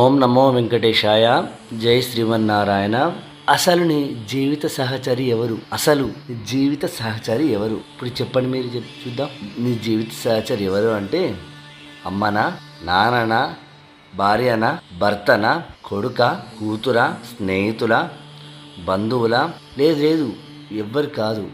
ఓం నమో వెంకటేశాయ. జై శ్రీమన్నారాయణ. అసలు నీ జీవిత సహచరి ఎవరు? అసలు నీ జీవిత సహచరి ఎవరు? ఇప్పుడు చెప్పండి మీరు చూద్దాం. నీ జీవిత సహచరి ఎవరు అంటే అమ్మనా నాన్ననా భార్యనా భర్తనా కొడుక కూతుర స్నేహితుల బంధువుల? లేదు లేదు ఎవ్వరు కాదు.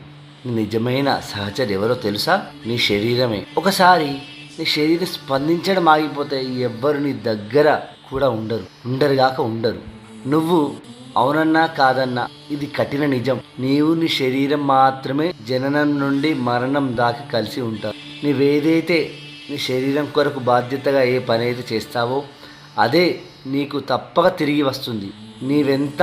నిజమైన సహచరి ఎవరో తెలుసా? నీ శరీరమే. ఒకసారి నీ శరీరం స్పందించడం ఆగిపోతే ఎవ్వరు నీ దగ్గర కూడా ఉండరు ఉండరుగాక ఉండరు. నువ్వు అవునన్నా కాదన్నా ఇది కఠిన నిజం. నీవు నీ శరీరం మాత్రమే జననం నుండి మరణం దాకా కలిసి ఉంటావు. నీవేదైతే నీ శరీరం కొరకు బాధ్యతగా ఏ పని అయితే చేస్తావో అదే నీకు తప్పక తిరిగి వస్తుంది. నీవెంత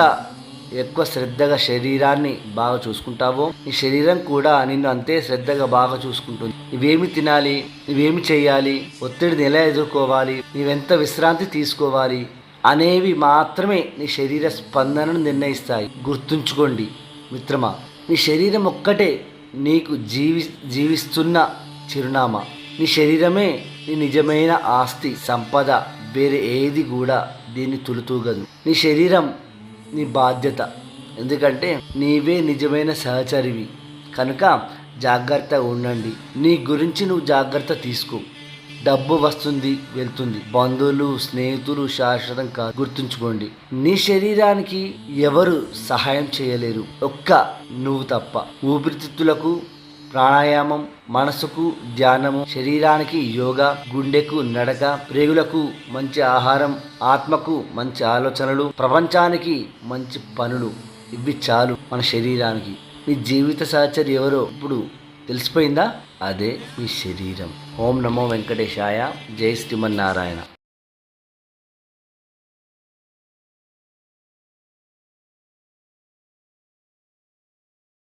ఎక్కువ శ్రద్ధగా శరీరాన్ని బాగా చూసుకుంటావో నీ శరీరం కూడా నిన్ను అంతే శ్రద్ధగా బాగా చూసుకుంటుంది. నువ్వేమి తినాలి? నువ్వేమి చేయాలి? ఒత్తిడిని ఎలా ఎదుర్కోవాలి? నీవెంత విశ్రాంతి తీసుకోవాలి? అనేవి మాత్రమే నీ శరీర స్పందనను నిర్ణయిస్తాయి. గుర్తుంచుకోండి మిత్రమా నీ శరీరం ఒక్కటే నీకు జీవి జీవిస్తున్న చిరునామా. నీ శరీరమే నీ నిజమైన ఆస్తి సంపద వేరే ఏది కూడా దీన్ని తులుతూగదు. నీ శరీరం నీ బాధ్యత. ఎందుకంటే నీవే నిజమైన సహచరివి. కనుక జాగ్రత్తగా ఉండండి. నీ గురించి నువ్వు జాగ్రత్త తీసుకో. డబ్బు వస్తుంది వెళ్తుంది. బంధువులు స్నేహితులు శాశ్వతం కాదు. గుర్తుంచుకోండి. నీ శరీరానికి ఎవరు సహాయం చేయలేరు. ఒక్క నువ్వు తప్ప. ఊపిరితిత్తులకు ప్రాణాయామం మనసుకు ధ్యానము శరీరానికి యోగా గుండెకు నడక ప్రేగులకు మంచి ఆహారం ఆత్మకు మంచి ఆలోచనలు ప్రపంచానికి మంచి పనులు. ఇవి చాలు మన శరీరానికి. మీ జీవిత సహచరి ఎవరో ఇప్పుడు తెలిసిపోయిందా? అదే మీ శరీరం. ఓం నమో వెంకటేశాయ. జై శ్రీమన్నారాయణ.